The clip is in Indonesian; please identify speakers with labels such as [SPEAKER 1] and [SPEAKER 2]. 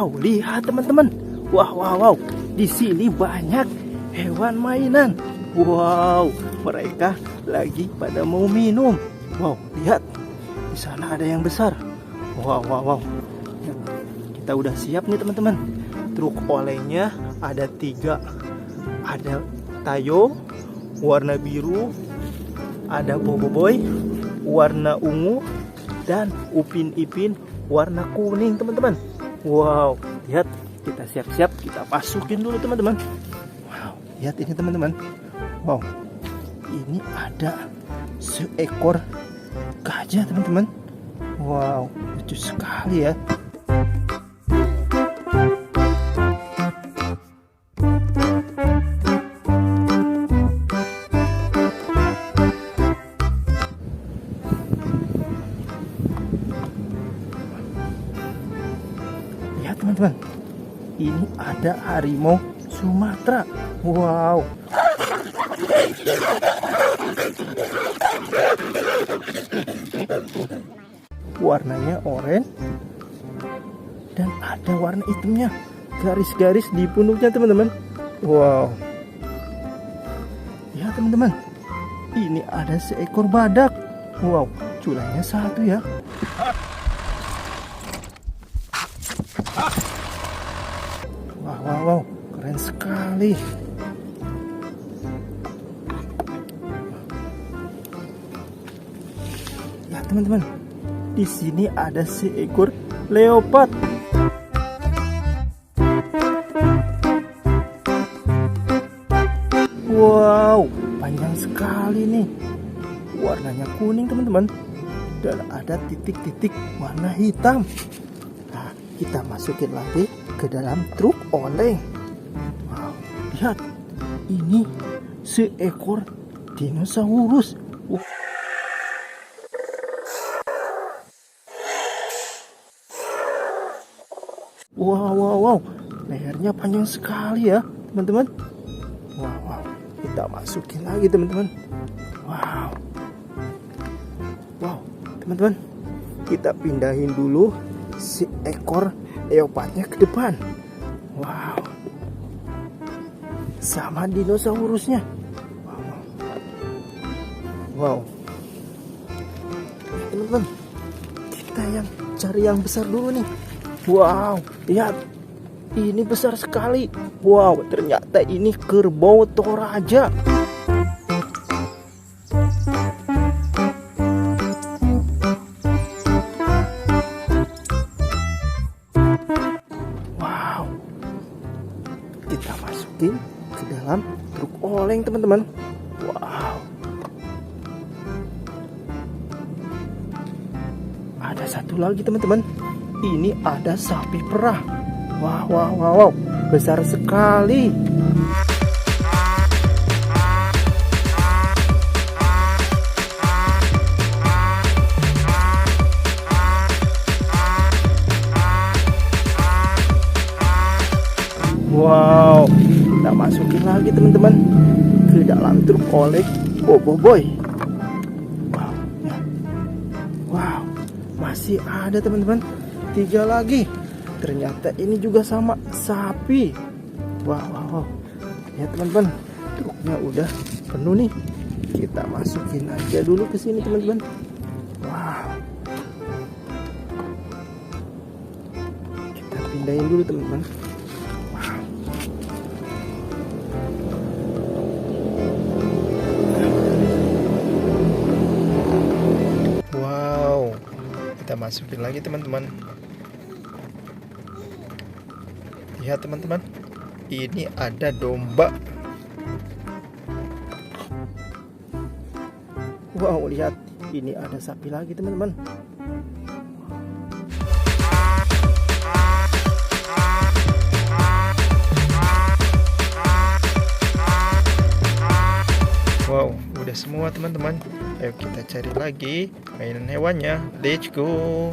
[SPEAKER 1] Wow, lihat teman-teman. Wow, wow, wow. Di sini banyak hewan mainan. Wow, mereka lagi pada mau minum. Wow, lihat. Di sana ada yang besar. Wow, wow, wow. Kita udah siap nih teman-teman. Truk olengnya ada tiga. Ada Tayo warna biru, ada Boboiboy warna ungu, dan Upin Ipin warna kuning teman-teman. Wow, lihat kita siap-siap kita masukin dulu teman-teman. Wow, lihat ini teman-teman. Wow, ini ada seekor gajah teman-teman. Wow, lucu sekali ya. Ada harimau Sumatera. Wow. Warnanya oranye dan ada warna hitamnya. Garis-garis di punuknya teman-teman. Wow. Ya teman-teman, ini ada seekor badak. Wow, culanya satu ya. Wow, keren sekali. Nah, teman-teman, di sini ada seekor leopard. Wow, panjang sekali nih. Warnanya kuning, teman-teman. Dan ada titik-titik warna hitam. Kita masukin lagi ke dalam truk oleng. Wow, lihat. Ini seekor dinosaurus. Wah. Wow, wow, wow. Lehernya panjang sekali ya, teman-teman. Wow, wow. Kita masukin lagi, teman-teman. Wow. Wow, teman-teman. Kita pindahin dulu si ekor leopardnya ke depan. Wow. Sama dinosaurusnya. Wow. Wow. Teman-teman, kita yang cari yang besar dulu nih. Wow, lihat. Ini besar sekali. Wow, ternyata ini kerbau toraja. Kita masukin ke dalam truk oleng, teman-teman. Wow. Ada satu lagi, teman-teman. Ini ada sapi perah. Wow, wow, wow, wow. Besar sekali. Wow, kita masukin lagi teman-teman ke dalam truk oleng Bobo Boy. Wow, wow, masih ada teman-teman, tiga lagi. Ternyata ini juga sama sapi. Wow, wow, wow. ya teman-teman, truknya udah penuh nih. Kita masukin aja dulu ke sini teman-teman. Wow. Kita pindahin dulu teman-teman. Masukin lagi teman-teman. Lihat teman-teman, ini ada domba. Wow, lihat, ini ada sapi lagi teman-teman. Wow, udah semua teman-teman. Ayo kita cari lagi mainan hewannya. Let's go.